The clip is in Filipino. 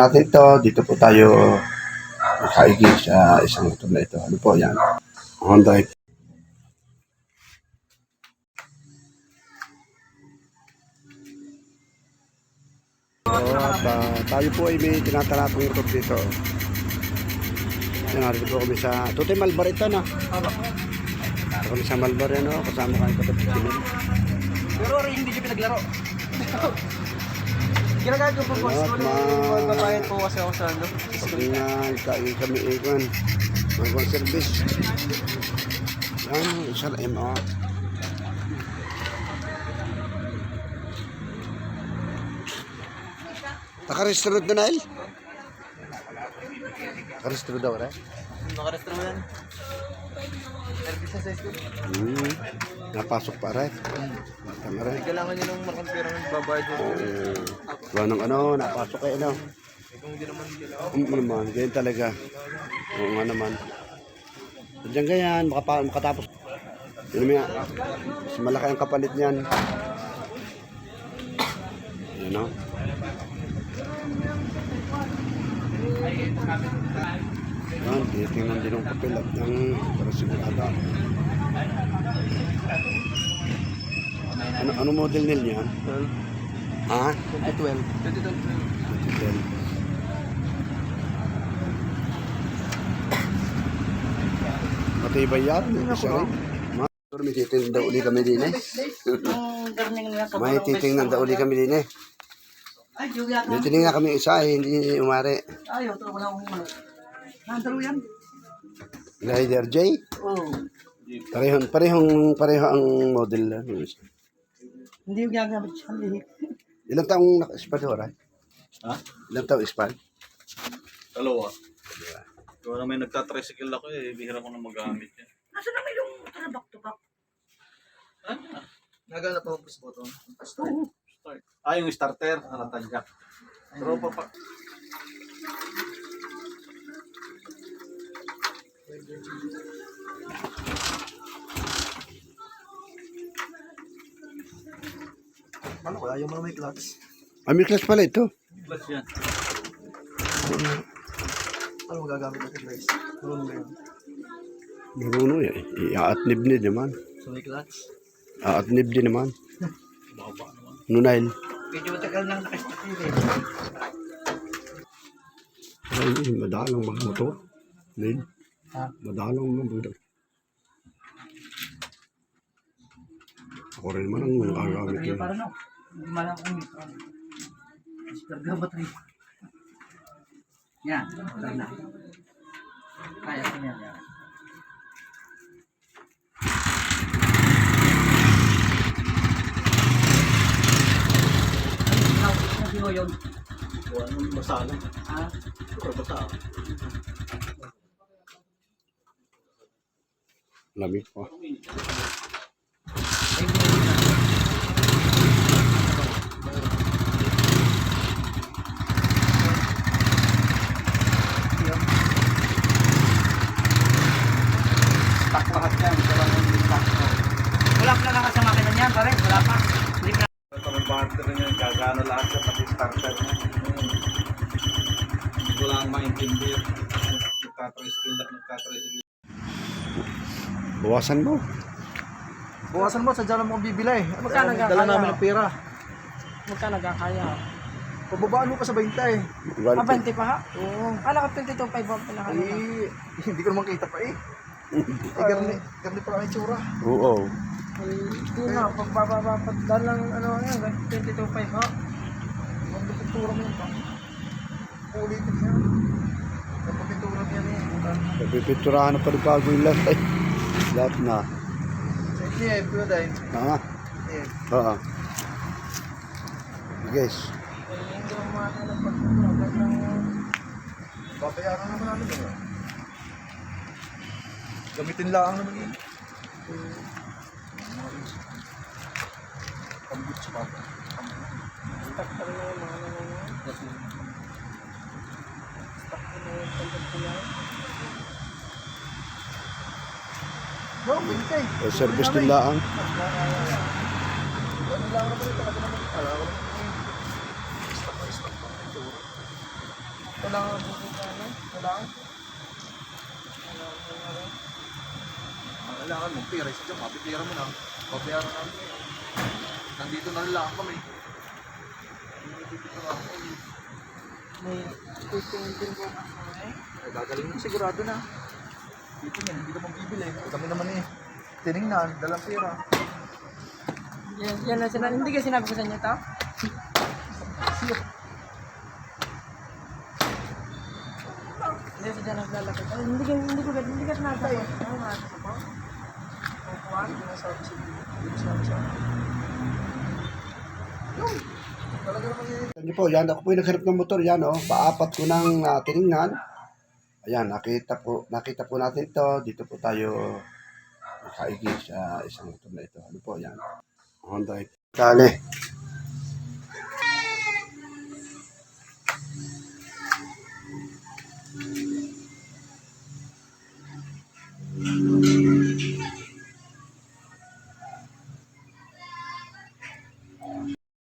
natin ito, dito po tayo nakaigig sa isang motor na ito. Ano po yan? Honda F- At ah, tayo po ay may tinatalapong ito dito. Yan, narito po kami sa Tutoy Malbar ito na. Ito kami sa Malbar yan, no? kasama kami Kinil. Pero hindi siya pinaglaro. Ginagamit ko po po ma'am. Magbabayad po kasi ako sa ano. Pag kain kami ikon, magawang service. Yan, isa na MR. Naka-restaurant na Nail? Naka-restaurant daw, right? Nakarestro mo yan. Service sa school. Hmm. Napasok pa, right? Tama, right? Kailangan nyo nung makang pera ng babayad mo. Eh, nang ano, napasok kayo, no? Kung hindi naman kailangan. Um, naman, ganyan talaga. Oo nga naman. Diyan ganyan, makapa, makatapos. Yun naman yan. Mas malaki ang kapalit niyan. Yan o. Yan, tinitingnan din ang papel at ng para sigurado. Ano, ano model nil niyan? Ha? 2012. 2012. 2012. Matibay yan. Ma- May titingnan daw uli kami din eh. May titingnan daw uli kami din eh. Ay, yung yak. May tinignan kami isa eh, hindi umari. Ayaw, ito wala akong ano. Nandaro yan. Glider J. Oo. Parehong, parehong, pareho ang model. ah. Hindi yung gagamit siya. Ilang taong naka-expand ho, right? Ha? Ilang taong expand? Dalawa. Kung na may nagtatricycle ako eh, bihira ko na magamit yan. Nasaan naman yung ano, back to back? Naganap ako push button. Start. Ah, yung starter, natatagyak. Pero pa pa. Ano kaya yung mga may clutch? Ah, may class pala ito. Plus yan. Ano magagamit natin guys? Marunong ba yun? Marunong eh. Iaatnib din naman. So may clutch? Aatnib din naman. Baba naman. Nunail. Medyo matagal nang nakastak yun eh. Ay, madalang mga motor. Nil. Ha? Madalang mga motor. Ako rin naman ang nagagamit yun. para no? Hindi malang kung ito. Starga battery. Yan. Try na. Kaya ko yan. Yun. Wala nang basala. Ha? Pero basa. Lamig pa. Ay, hindi mo yun. Stock lahat yan. Wala nang stock ko. Wala pa lang sa makina niyan, pare. Wala pa. Hindi pa. Ito may battery niya, gagana lahat siya, pati starter niya. Hindi ko lang maintindihan. Nagtatricycle lang, nagtatricycle. Bawasan mo. Buwasan mo, sadya lang mo bibila eh. Magkano Dala kakaya? namin ng pera. Magkano kakaya? Pababaan mo pa sa 20 eh. Ah, 20 pa ha? Oo. Kala ko 22.5 ang pinakano. Eh, hindi ko naman kita pa eh. Eh, garni, garni pa lang yung tsura. Oo. Hindi nga, pagbababa pa dalang ano ano, 22.5 ha? Ang pintura mo pa. Ulitin niya. Ang pintura niya niya. Pipinturahan na pa rin bago yung lahat. Ay, lahat na. Inyo eh, puro dahil. Ah, Eh, oo. Guys, Hindi mo makakala pag babayaran naman namin eh. Gamitin lang naman yun. Pambut sa baba. stock pa rin naman mga. Stock pa rin yung pagkat ko yan. No, 20 eh, service din lang. Ano lang naman ito. Kasi naman, alam ko naman eh. Stock na stock pa. Tsura. Wala nga po sa ano. Wala. Wala. Wala. Ang kailangan mong pera, isa dyan, mapipira mo na. Pabayaran namin ngayon. Nandito na lang kami. Nandito na lang kami. May testing din po kasi. Eh, gagaling mo sigurado na. Dito niyan, hindi naman bibili. Kami naman eh. Tinignan, dalang pera. Yan, yan na sinabi. Hindi ka sinabi ko sa inyo to? Hindi sa dyan naglalakad. Hindi ka, hindi ko, hindi ka sinabi sa'yo. Ano nga? Hindi na sabi sa Hindi na sabi sa Yun. Talaga naman eh. Yan. Ako po yung naghanap ng motor. Yan, oh. Paapat ko ng uh, tiningnan. Ayan, nakita po, nakita po natin ito. Dito po tayo nakaigil sa isang motor na ito. Ano po, yan. Honda. Kali.